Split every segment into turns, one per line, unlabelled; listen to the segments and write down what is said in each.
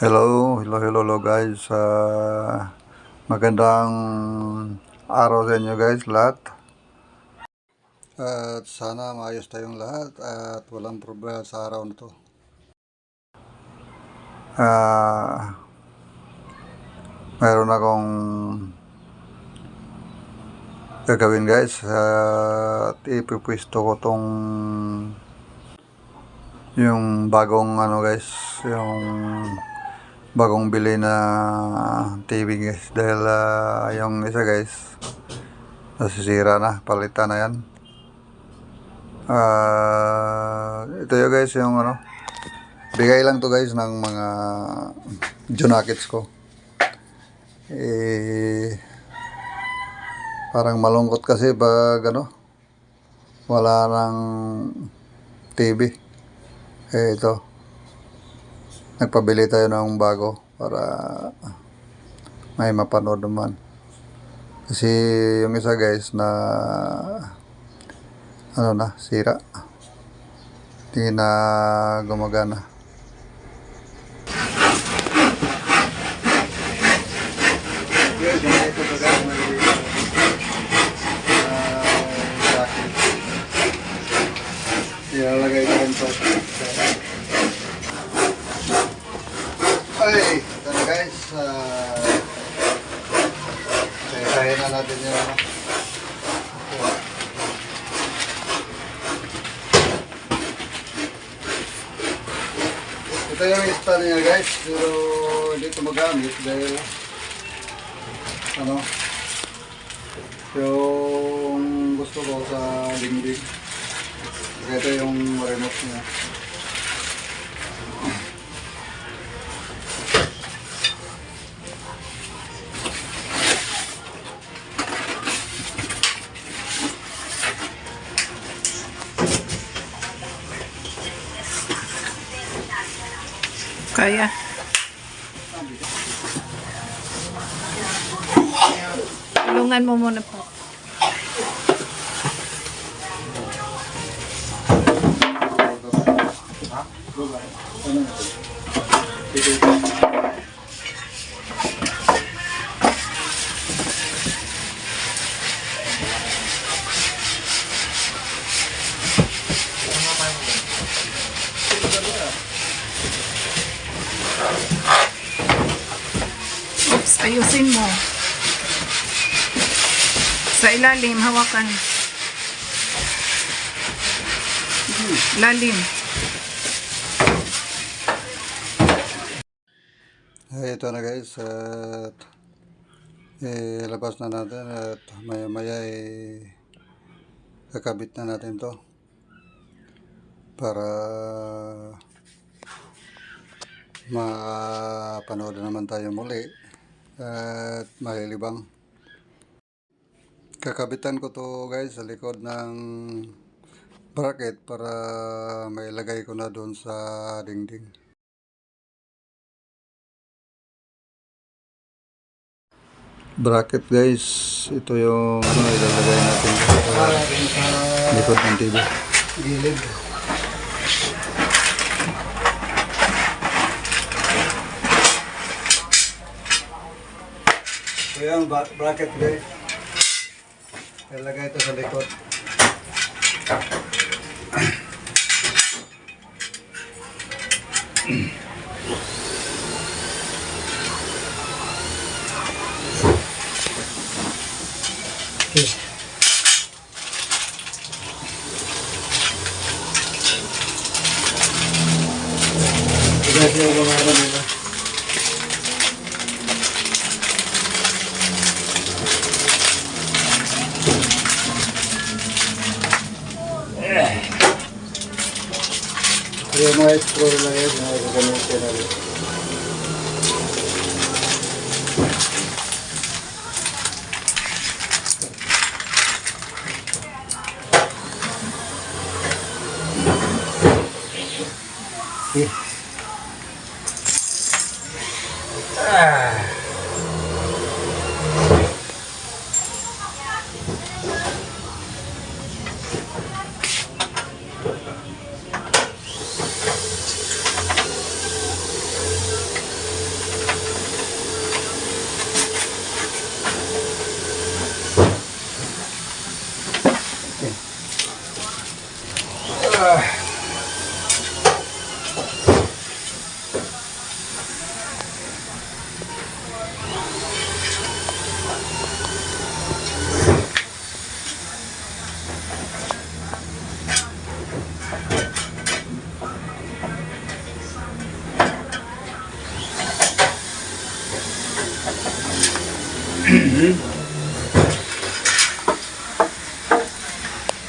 Hello, hello, hello, hello guys. Ah, magandang araw sa inyo guys lahat. At sana maayos tayong lahat at walang problema sa araw na to. Ah, mayroon akong gagawin guys at ipipwisto ko tong yung bagong ano guys yung bagong bili na TV guys. Dahil ah, yung isa guys nasisira na. Palitan na yan. Ah, ito yung guys yung ano. Bigay lang to guys ng mga junakits ko. Eh parang malungkot kasi pag ano wala nang TV eh ito nagpabili tayo ng bago para may mapanood naman. Kasi yung isa guys na ano na, sira. Hindi na gumagana. Ilalagay ko rin to. Ay, ito na guys. Uh, Sayahin na natin yung ano. Ito yung stand niya guys. Pero hindi ito magamit dahil ano yung gusto ko sa dingding. Ito yung remote niya.
Kaya. Tulungan mo muna po. Oops, ayusin mo. Sa ilalim, hawakan. Lalim.
Ay, ito na guys. At eh, labas na natin at maya maya eh, kakabit na natin to para mapanood na naman tayo muli at malilibang. Kakabitan ko to guys sa likod ng bracket para mailagay ko na doon sa dingding. bracket guys ito yung ano ilalagay natin sa likod ng TV
Gilid.
Ito yung ba- bracket guys. Ilalagay ito sa likod
Guys, yung mga ano nila.
Yung mga scroll na guys na gagamitin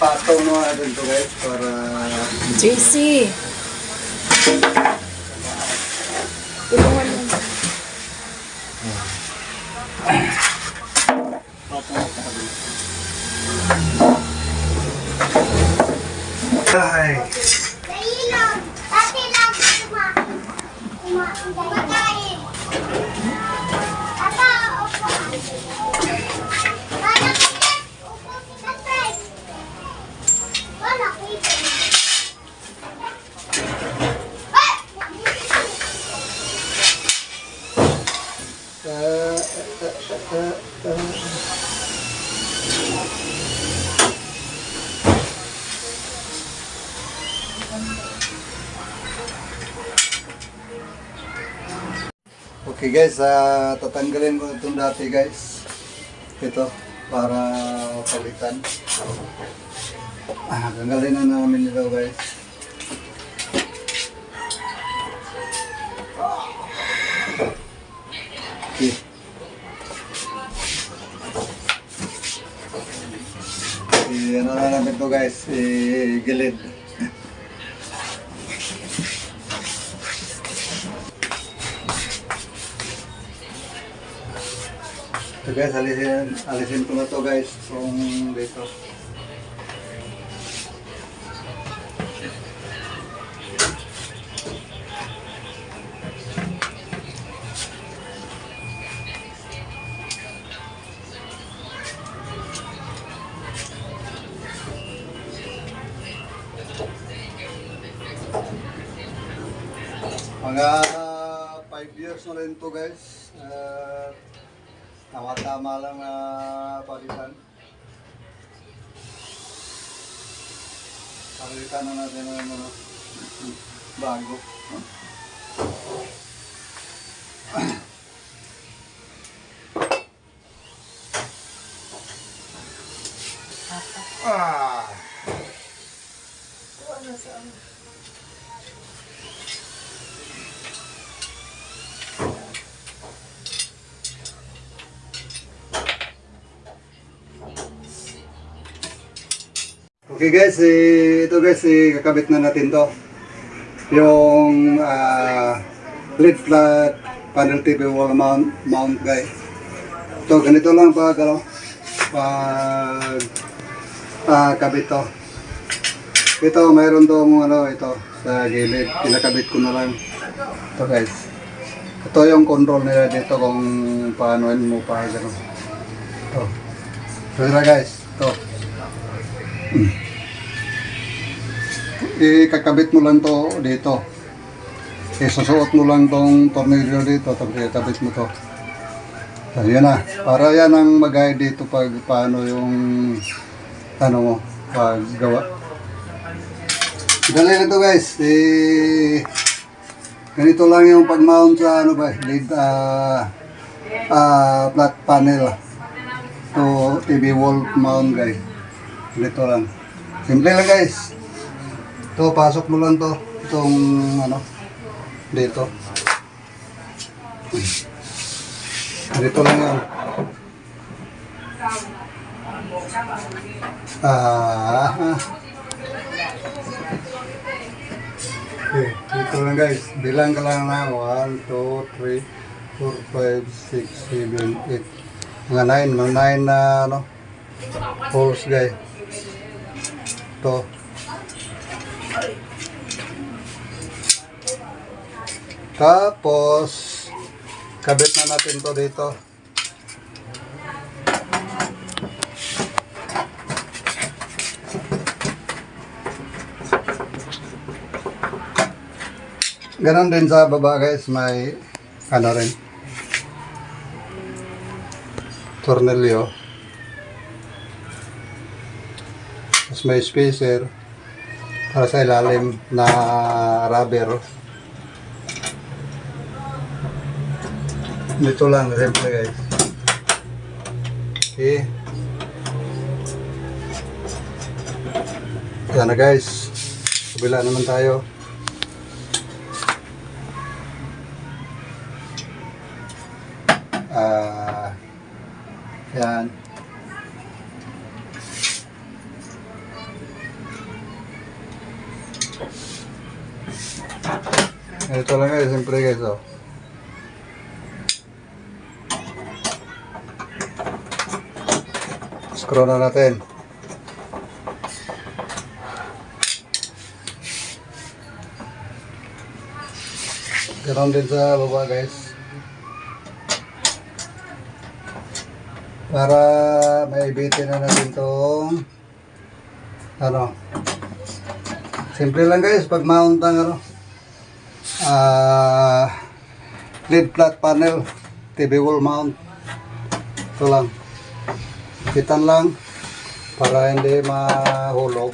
Patong mo natin to guys para
JC. Tulungan mo.
ay
Sa ilog. Dati lang kuma. Kuma. Kumakain. Tata, upo. Wala kita. Upo si tatay. Wala kita. Ay!
uh, uh, uh, uh. Okay guys, ah tatanggalin ko itong dati guys. Ito, para palitan. Ah, tanggalin na namin ito guys. Okay. Eh, ano na namin ito guys, eh, So guys, alisin, alisin ko na to guys, kung dito. Mga 5 years na rin to guys. Uh, Tama-tama lang na palitan. Palitan na natin ng ano, bago. Ah. Okay guys, eh, ito guys, eh, kakabit na natin to. Yung ah, lead flat panel TV wall mount, mount guys. Ito, ganito lang pag, ano, pag ah, kabit to. Ito, mayroon tong ano, ito, sa gilid. Kinakabit ko na lang. Ito guys. Ito yung control nila dito kung paano mo pa gano'n. Ito. Ito guys. Ito. ikakabit mo lang to dito. Isusuot mo lang tong tornilyo dito, tapos ikakabit mo to. So, yan na. Para yan ang mag-guide dito pag paano yung ano mo, paggawa. Dali na to guys. Eh, ganito lang yung pag-mount sa ano ba, lead ah ah, flat panel to TV wall mount guys. Ganito lang. Simple lang guys. Ito, pasok mo lang to. Itong, ano, dito. Dito lang yan. Ah. Okay, dito lang guys. Bilang ka lang na. 1, 2, 3, 4, 5, 6, 7, 8. Mga 9. Mga 9 na, ano, holes guys. Ito. Tapos, kabit na natin to dito. Ganon din sa baba guys, may ano rin. Tornilyo. Tapos may spacer para sa ilalim na rubber. Dito lang, simple guys. Okay. Yan na guys. Kabila naman tayo. Ah, yan. Ito lang guys, siyempre guys, oh. Screw na natin. Ganon din sa baba guys. Para maibitin na natin tong ano. Simple lang guys, pag mount ng ano. Ah, lid flat panel, TV wall mount. Ito lang. Pitan lang para hindi mahulog.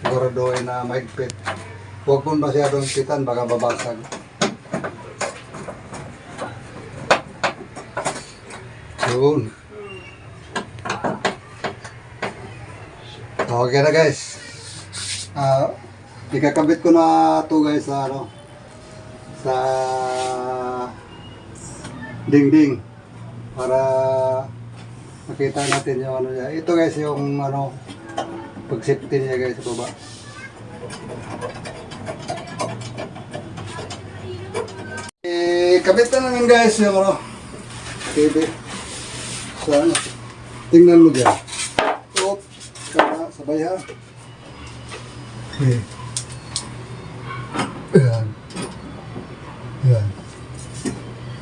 Siguraduhin na mahigpit. Huwag mo masyadong pitan, baka babasag. Yun. Okay na guys. Ah, ikakabit ko na to guys sa ano sa dingding para makita natin yung ano niya. Ito guys yung ano pag safety niya guys sa baba. Eh, kabit na namin guys yung ano TV sa ano. Tingnan mo dyan. Oop, sabay ha. Okay.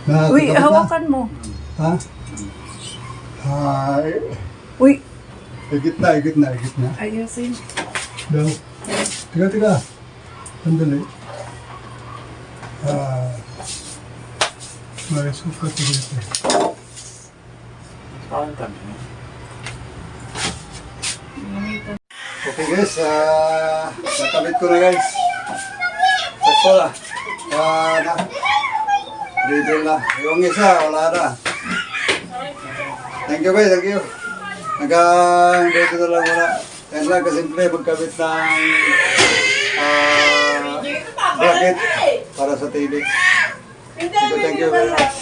Nakakita
Uy,
mo ba?
hawakan mo.
Ha? Ay,
Uy,
higit na, higit na, higit na.
ayusin.
Daw. Tiga, tiga. Sandali. Ah. May suka dito. Okay guys, ah, natabit ko na guys. Sakto na. Ah, na. Dito na. Yung isa, wala na. Thank you guys, thank you. Hanggang dito na lang muna. Yan lang kasimple magkabit ng ah, bracket para sa TV. Thank you, thank you very much.